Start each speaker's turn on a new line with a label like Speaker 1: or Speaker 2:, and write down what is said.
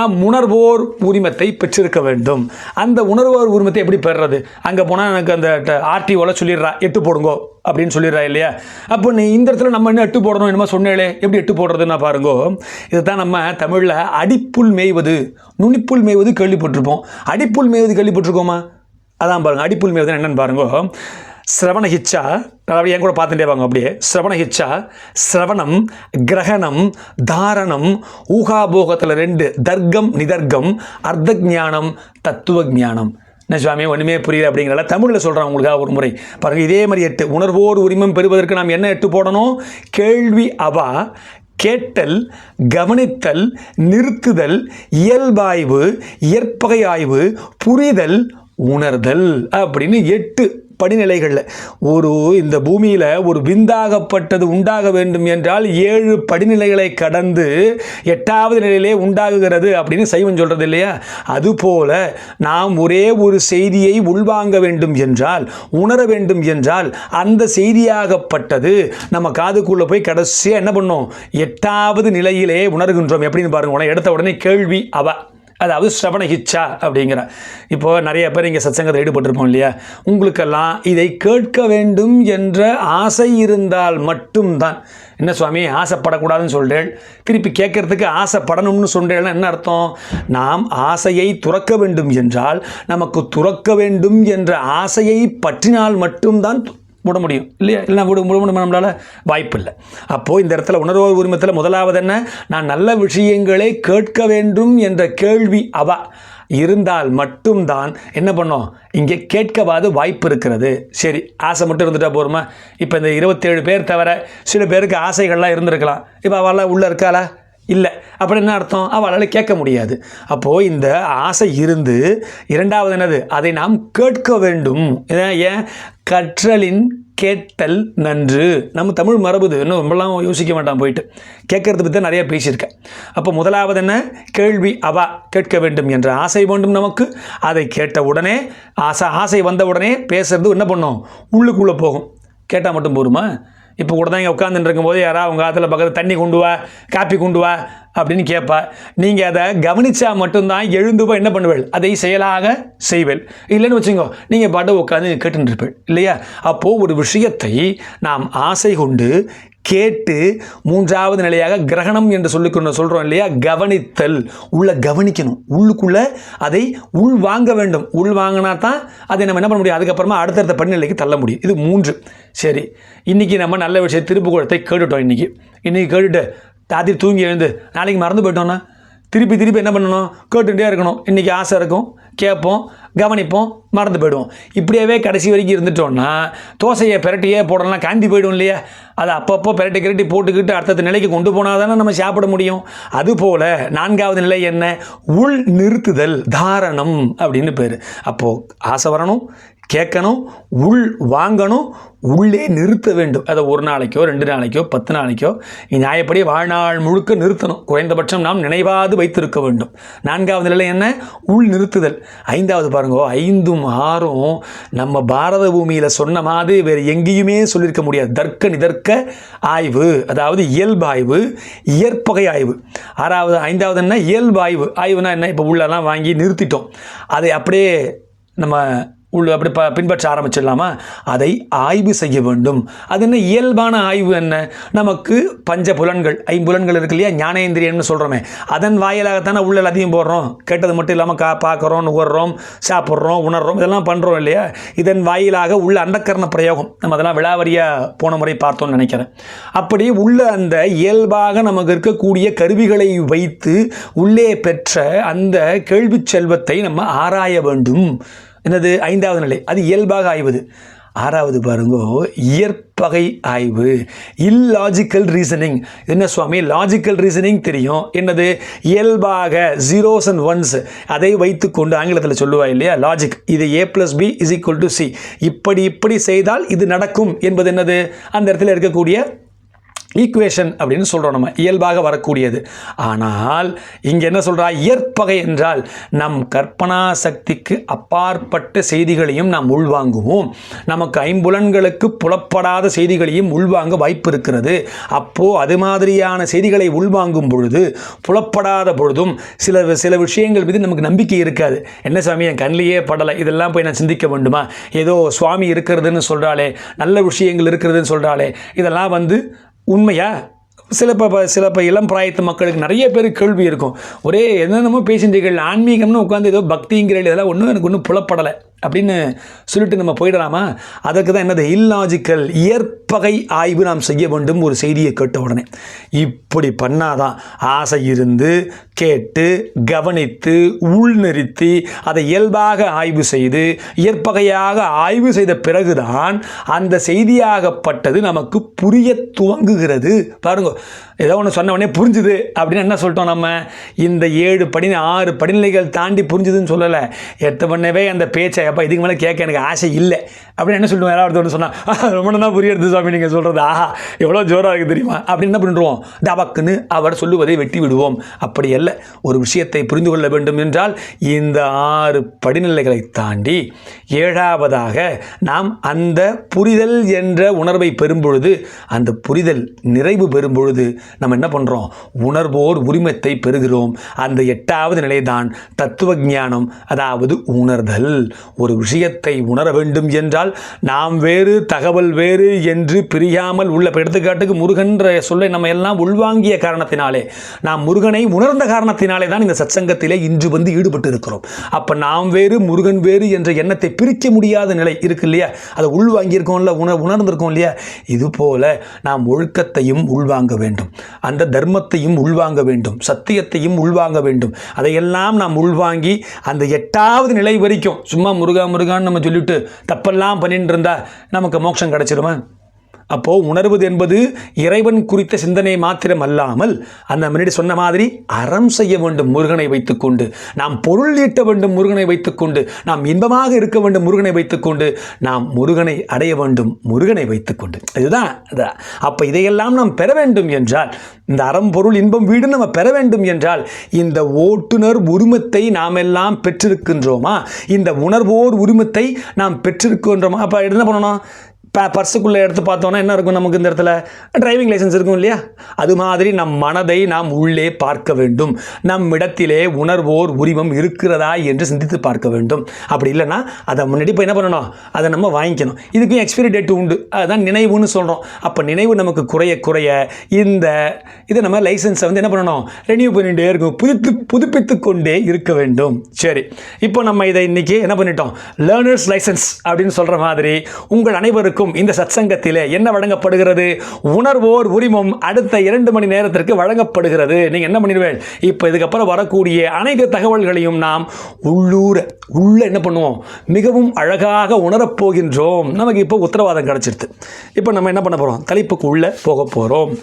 Speaker 1: நாம் உணர்வோர் உரிமத்தை பெற்றிருக்க வேண்டும். அந்த உணர்வோர் உரிமத்தை எப்படி பெறுறது? அங்கே போனால் எனக்கு அந்த ஆர்டிஓவில் சொல்லிடுறா எட்டு போடுங்கோ அப்படின்னு சொல்லிடுறா இல்லையா? அப்போ நீ இந்த இடத்துல நம்ம என்ன எட்டு போடணும் என்னமோ சொன்னேளே எப்படி எட்டு போடுறதுன்னா பாருங்கோ இதுதான் நம்ம தமிழில் அடிப்புல் மேய்வது நுனிப்புல் மேய்வது கேள்விப்பட்டிருப்போம். அடிப்புல் மேய்வது கேள்விப்பட்டிருக்கோமா? அதான் பாருங்கள் அடிப்புல் மேய்வது என்னென்னு பாருங்கோ சிரவண ஹிச்சா. அப்படியே என் கூட பார்த்துட்டே வாங்க அப்படியே. சிரவண ஹிச்சா சிரவணம் கிரகணம் தாரணம் ஊகாபோகத்தில் ரெண்டு தர்க்கம் நிதர்க்கம் அர்த்த ஜானம் தத்துவ ஞானம் என்ன சுவாமி ஒன்றுமே புரியல அப்படிங்கிறத தமிழில் சொல்கிறேன் உங்களுக்காக ஒரு முறை. பாருங்கள் இதே மாதிரி எட்டு உணர்வோடு உரிமம் பெறுவதற்கு நாம் என்ன எட்டு போடணும்? கேள்வி அவா கேட்டல் கவனித்தல் நிறுத்துதல் இயல்பாய்வு இயற்பகை ஆய்வு புரிதல் உணர்தல் அப்படின்னு எட்டு படிநிலைகளில். ஒரு இந்த பூமியில் ஒரு விந்தாகப்பட்டது உண்டாக வேண்டும் என்றால் ஏழு படிநிலைகளை கடந்து எட்டாவது நிலையிலே உண்டாகுகிறது அப்படின்னு சைவன் சொல்கிறது இல்லையா? அதுபோல நாம் ஒரே ஒரு செய்தியை உள்வாங்க வேண்டும் என்றால் உணர வேண்டும் என்றால் அந்த செய்தியாகப்பட்டது நம்ம காதுக்குள்ளே போய் கடைசியாக என்ன பண்ணோம்? எட்டாவது நிலையிலே உணர்கின்றோம். எப்படின்னு பாருங்க உடனே எடுத்த உடனே கேள்வி அவ. அதாவது ஸ்ரவண ஹிச்சா அப்படிங்கிற. இப்போ நிறைய பேர் இங்கே சத்சங்கத்தில் ஈடுபட்டிருப்போம் இல்லையா? உங்களுக்கெல்லாம் இதை கேட்க வேண்டும் என்ற ஆசை இருந்தால் மட்டும்தான். என்ன சுவாமி? ஆசைப்படக்கூடாதுன்னு சொல்கிறேன் திருப்பி கேட்கறதுக்கு ஆசைப்படணும்னு சொல்கிறேன்னா என்ன அர்த்தம்? நாம் ஆசையை துறக்க வேண்டும் என்றால் நமக்கு துறக்க வேண்டும் என்ற ஆசையை பற்றினால் மட்டும்தான் விட முடியும். இல்லையா? இல்லை விட விட முடியுமா நம்மளால்? வாய்ப்பு இல்லை. அப்போது இந்த இடத்துல உணர்வு உரிமத்தில் முதலாவது என்ன? நான் நல்ல விஷயங்களை கேட்க வேண்டும் என்ற கேள்வி அவ இருந்தால் மட்டும்தான் என்ன பண்ணோம்? இங்கே கேட்கவாது வாய்ப்பு இருக்கிறது. சரி ஆசை மட்டும் இருந்துட்டா போருமா? இப்போ இந்த இருபத்தேழு பேர் தவிர சில பேருக்கு ஆசைகள்லாம் இருந்திருக்கலாம். இப்போ அவெல்லாம் உள்ளே இருக்காளா? இல்லை. அப்படின்னு என்ன அர்த்தம்? அவளால் கேட்க முடியாது. அப்போது இந்த ஆசை இருந்து இரண்டாவது என்னது? அதை நாம் கேட்க வேண்டும். ஏன்? கற்றலின் கேட்டல் நன்று. நம்ம தமிழ் மரபுது. இன்னும் ரொம்பலாம் யோசிக்க மாட்டான் போயிட்டு. கேட்கறது பற்றி நிறைய பேசியிருக்கேன் அப்போ முதலாவது என்ன? கேள்வி அவா கேட்க வேண்டும் என்ற ஆசை வேண்டும் நமக்கு. அதை கேட்ட உடனே ஆசை ஆசை வந்த உடனே பேசுறது என்ன பண்ணும்? உள்ளுக்குள்ளே போகும். கேட்டால் மட்டும் போருமா இப்போ கூட தான் இங்கே உட்காந்துட்டு இருக்கும்போது யாராவது அவங்க ஆற்றுல பக்கத்தில் தண்ணி கொண்டு வா காப்பி கொண்டு வா அப்படின்னு கேட்பா நீங்கள் அதை கவனித்தா மட்டும்தான் எழுந்து போய் என்ன பண்ணுவேள்? அதை செயலாக செய்வேள். இல்லைன்னு வச்சுக்கோ நீங்கள் பாட்டை உட்காந்து கேட்டுருப்பேள் இல்லையா? அப்போது ஒரு விஷயத்தை நாம் ஆசை கொண்டு கேட்டு மூன்றாவது நிலையாக கிரகணம் என்று சொல்லி கொண்டு சொல்கிறோம் இல்லையா? கவனித்தல். உள்ள கவனிக்கணும். உள்ளுக்குள்ளே அதை உள் வாங்க வேண்டும். உள் வாங்கினா தான் அதை நம்ம என்ன பண்ண முடியும்? அதுக்கப்புறமா அடுத்தடுத்த படிநிலைக்கு தள்ள முடியும். இது மூன்று. சரி. இன்றைக்கி நம்ம நல்ல விஷயம் திருப்புகோளத்தை கேட்டுட்டோம் இன்றைக்கி இன்றைக்கி கேட்டுட்டு ராத்திரி தூங்கி எழுந்து நாளைக்கு மறந்து போயிட்டோன்னா திருப்பி திருப்பி என்ன பண்ணணும்? கேட்டுகிட்டே இருக்கணும். இன்றைக்கி ஆசை இருக்கும். கேட்போம். கவனிப்போம் மறந்து போயிடுவோம். இப்படியாவே கடைசி வரைக்கும் இருந்துட்டோம்னா தோசையை பிரட்டியே போடலாம் காந்தி போயிடும் இல்லையா? அதை அப்பப்போ பிரட்டி கிரட்டி போட்டுக்கிட்டு அடுத்த நிலைக்கு கொண்டு போனால் தானே நம்ம சாப்பிட முடியும். அதுபோல் நான்காவது நிலை என்ன? உள் நிறுத்துதல் தாரணம் அப்படின்னு பேர். அப்போது ஆசை வரணும் கேட்கணும் உள் வாங்கணும் உள்ளே நிறுத்த வேண்டும். அதை ஒரு நாளைக்கோ ரெண்டு நாளைக்கோ பத்து நாளைக்கோ நியாயப்படி வாழ்நாள் முழுக்க நிறுத்தணும். குறைந்தபட்சம் நாம் நினைவாது வைத்திருக்க வேண்டும். நான்காவது நிலை என்ன? உள் நிறுத்துதல். ஐந்தாவது பாருங்க ஐந்தும் ஆறும் நம்ம பாரத பூமியில் சொன்ன மாதிரி வேறு எங்கேயுமே சொல்லியிருக்க முடியாது. தர்க்க நிதர்க்க ஆய்வு அதாவது இயல்பாய்வு இயற்பகை ஆய்வு. ஆறாவது ஐந்தாவது என்ன? இயல்பாய்வு ஆய்வுனா என்ன? இப்போ உள்ளெல்லாம் வாங்கி நிறுத்திட்டோம். அதை அப்படியே நம்ம உள்ள அப்படி ப பின்பற்ற ஆரம்பிச்சிடலாமா? அதை ஆய்வு செய்ய வேண்டும். அது என்ன இயல்பான ஆய்வு என்ன? நமக்கு பஞ்ச புலன்கள் ஐம்புலன்கள் இருக்கு இல்லையா? ஞானேந்திரியம்னு சொல்கிறோமே அதன் வாயிலாகத்தானே உள்ள எல்லாத்தையும் போடுறோம். கேட்டது மட்டும் இல்லாமல் கா பார்க்குறோம் நுகர்றோம் சாப்பிட்றோம் உணர்றோம் இதெல்லாம் பண்ணுறோம் இல்லையா? இதன் வாயிலாக உள்ள அந்தக்கரண பிரயோகம். நம்ம அதெல்லாம் விழாவரியாக போன முறை பார்த்தோம்னு நினைக்கிறேன். அப்படி உள்ள அந்த இயல்பாக நமக்கு இருக்கக்கூடிய கருவிகளை வைத்து உள்ளே பெற்ற அந்த கேள்வி செல்வத்தை நம்ம ஆராய வேண்டும். என்னது? ஐந்தாவது நிலை. அது இயல்பாக ஆய்வது. ஆறாவது பாருங்கோ இயற்பகை ஆய்வு. இல்லாஜிக்கல் ரீசனிங் என்ன சுவாமி? லாஜிக்கல் ரீசனிங் தெரியும். என்னது? இயல்பாக ஜீரோஸ் அண்ட் ஒன்ஸ் அதை வைத்துக்கொண்டு ஆங்கிலத்தில் சொல்லுவா இல்லையா? லாஜிக் இது A plus B is equal to C இப்படி இப்படி செய்தால் இது நடக்கும் என்பது என்னது? அந்த இடத்துல இருக்கக்கூடிய ஈக்குவேஷன் அப்படின்னு சொல்கிறோம் நம்ம. இயல்பாக வரக்கூடியது. ஆனால் இங்கே என்ன சொல்கிறா இயற்பகை என்றால் நம் கற்பனா சக்திக்கு அப்பாற்பட்ட செய்திகளையும் நாம் உள்வாங்குவோம். நமக்கு ஐம்புலன்களுக்கு புலப்படாத செய்திகளையும் உள்வாங்க வாய்ப்பு இருக்கிறது. அப்போது அது மாதிரியான செய்திகளை உள்வாங்கும் பொழுது புலப்படாத பொழுதும் சில சில விஷயங்கள் மீது நமக்கு நம்பிக்கை இருக்காது. என்ன சாமி என் கண்ணிலேயே படலை. இதெல்லாம் போய் நான் சிந்திக்க வேண்டுமா? ஏதோ சுவாமி இருக்கிறதுன்னு சொல்கிறாளே நல்ல விஷயங்கள் இருக்கிறதுன்னு சொல்கிறாளே இதெல்லாம் வந்து உண்மையா? சில இப்போ சில இப்போ இளம் பிராயத்து மக்களுக்கு நிறைய பேர் கேள்வி இருக்கும். ஒரே என்னென்னமோ பேசின்றீர்கள் ஆன்மீகம்னு உட்காந்து ஏதோ பக்திங்கிற இதெல்லாம் ஒன்றும் எனக்கு ஒன்றும் புலப்படலை. அப்படின்னு சொல்லிட்டு நம்ம போயிடலாமா? அதற்கு தான் என்னது? இல்லாஜிக்கல் இயற்பகை ஆய்வு நாம் செய்ய வேண்டும் ஒரு செய்தியை கேட்ட உடனே. இப்படி பண்ணாதான் ஆசை இருந்து கேட்டு கவனித்து உள்நிறுத்தி அதை இயல்பாக ஆய்வு செய்து இயற்பகையாக ஆய்வு செய்த பிறகுதான் அந்த செய்தியாகப்பட்டது நமக்கு புரிய துவங்குகிறது. பாருங்க ஏதோ ஒன்று சொன்ன உடனே புரிஞ்சுது அப்படின்னு என்ன சொல்லிட்டோம் நம்ம? இந்த ஏழு படி ஆறு படிநிலைகள் தாண்டி புரிஞ்சுதுன்னு சொல்லலை. எட்டு பண்ணவே அந்த பேச்சை அப்போ இதுக்கு மேலே கேட்க எனக்கு ஆசை இல்லை. அப்படின்னு என்ன சொல்லுவோம் யாராவது ஒருத்தர் சொன்னால் ரொம்ப நல்லா புரியுறது சுவாமி நீங்கள் சொல்கிறது ஆஹா எவ்வளோ ஜோராக இருக்குது தெரியுமா? அப்படின்னு என்ன பண்ணிடுவோம்? தவக்குன்னு அவர் சொல்லுவதை வெட்டி விடுவோம். அப்படி அல்ல ஒரு விஷயத்தை புரிந்து கொள்ள வேண்டும் என்றால் இந்த ஆறு படிநிலைகளை தாண்டி ஏழாவதாக நாம் அந்த புரிதல் என்ற உணர்வை பெறும்பொழுது அந்த புரிதல் நிறைவு பெறும் பொழுது நம்ம என்ன பண்ணுறோம் உணர்வோர் உரிமத்தை பெறுகிறோம். அந்த எட்டாவது நிலைதான் தத்துவ ஞானம் அதாவது உணர்தல். ஒரு விஷயத்தை உணர வேண்டும் என்றால் நாம் வேறு தகவல் வேறு என்று பிரியாமல் உள்ள எடுத்துக்காட்டுக்கு முருகன்ற சொல்லை நம்ம எல்லாம் உள்வாங்கிய காரணத்தினாலே நாம் முருகனை உணர்ந்த காரணத்தினாலே தான் இந்த சச்சங்கத்திலே இன்று வந்து ஈடுபட்டு இருக்கிறோம் அப்போ நாம் வேறு முருகன் வேறு என்ற எண்ணத்தை பிரிக்க முடியாத நிலை இருக்கு இல்லையா? அதை உள்வாங்கியிருக்கோம்ல உணர் உணர்ந்திருக்கோம் இல்லையா? இது போல நாம் ஒழுக்கத்தையும் உள்வாங்க வேண்டும். அந்த தர்மத்தையும் உள்வாங்க வேண்டும். சத்தியத்தையும் உள்வாங்க வேண்டும். அதையெல்லாம் நாம் உள்வாங்கி அந்த எட்டாவது நிலை வரைக்கும் சும்மா முருகா முருகான்னு நம்ம சொல்லிட்டு தப்பெல்லாம் பண்ணிட்டு இருந்தா நமக்கு மோட்சம் கிடச்சிருமா? அப்போ உணர்வது என்பது இறைவன் குறித்த சிந்தனை மாத்திரம் அல்லாமல் அந்த முன்னாடி சொன்ன மாதிரி அறம் செய்ய வேண்டும் முருகனை வைத்துக்கொண்டு நாம் பொருள் ஈட்ட வேண்டும் முருகனை வைத்துக்கொண்டு நாம் இன்பமாக இருக்க வேண்டும் முருகனை வைத்துக்கொண்டு நாம் முருகனை அடைய வேண்டும் முருகனை வைத்துக்கொண்டு. இதுதான் அதான். அப்போ இதையெல்லாம் நாம் பெற வேண்டும் என்றால் இந்த அறம் பொருள் இன்பம் வீடு நம்ம பெற வேண்டும் என்றால் இந்த ஓட்டுநர் உரிமத்தை நாம் எல்லாம் பெற்றிருக்கின்றோமா? இந்த உணர்வோர் உரிமத்தை நாம் பெற்றிருக்கின்றோமா? அப்போ என்ன பண்ணணும்? ப பர்ஸுக்குள்ளே எடுத்து பார்த்தோன்னா என்ன இருக்கும் நமக்கு இந்த இடத்துல? டிரைவிங் லைசன்ஸ் இருக்கும் இல்லையா? அது மாதிரி நம் மனதை நாம் உள்ளே பார்க்க வேண்டும். நம் இடத்திலே உணர்வோர் உரிமம் இருக்கிறதா என்று சிந்தித்து பார்க்க வேண்டும். அப்படி இல்லைன்னா அதை முன்னாடி இப்போ என்ன பண்ணணும்? அதை நம்ம வாங்கிக்கணும். இதுக்கும் எக்ஸ்பிரி டேட் உண்டு. அதுதான் நினைவுன்னு சொல்கிறோம் அப்போ நினைவு நமக்கு குறைய குறைய இந்த இதை நம்ம லைசன்ஸை வந்து என்ன பண்ணணும்? ரெனியூ பண்ணிகிட்டே இருக்கும் புதுப்பி புதுப்பித்து கொண்டே இருக்க வேண்டும். சரி. இப்போ நம்ம இதை இன்றைக்கி என்ன பண்ணிட்டோம்? லேர்னர்ஸ் லைசன்ஸ் அப்படின்னு சொல்கிற மாதிரி உங்கள் அனைவருக்கும் இந்த சத்சங்கத்திலே என்ன வழங்கப்படுகிறது? உணர்வோர் உரிமம் அடுத்த இரண்டு மணி நேரத்திற்கு வழங்கப்படுகிறது. நீங்கள் என்ன பண்ணிடுவேன்? இப்போ இதுக்கப்புறம் வரக்கூடிய அனைத்து தகவல்களையும் நாம் உள்ளூர உள்ள என்ன பண்ணுவோம்? மிகவும் அழகாக உணரப் போகின்றோம் நமக்கு இப்போ உத்தரவாதம் கிடச்சிருது. இப்போ நம்ம என்ன பண்ண போகிறோம் தலைப்புக்கு உள்ளே போக போகிறோம்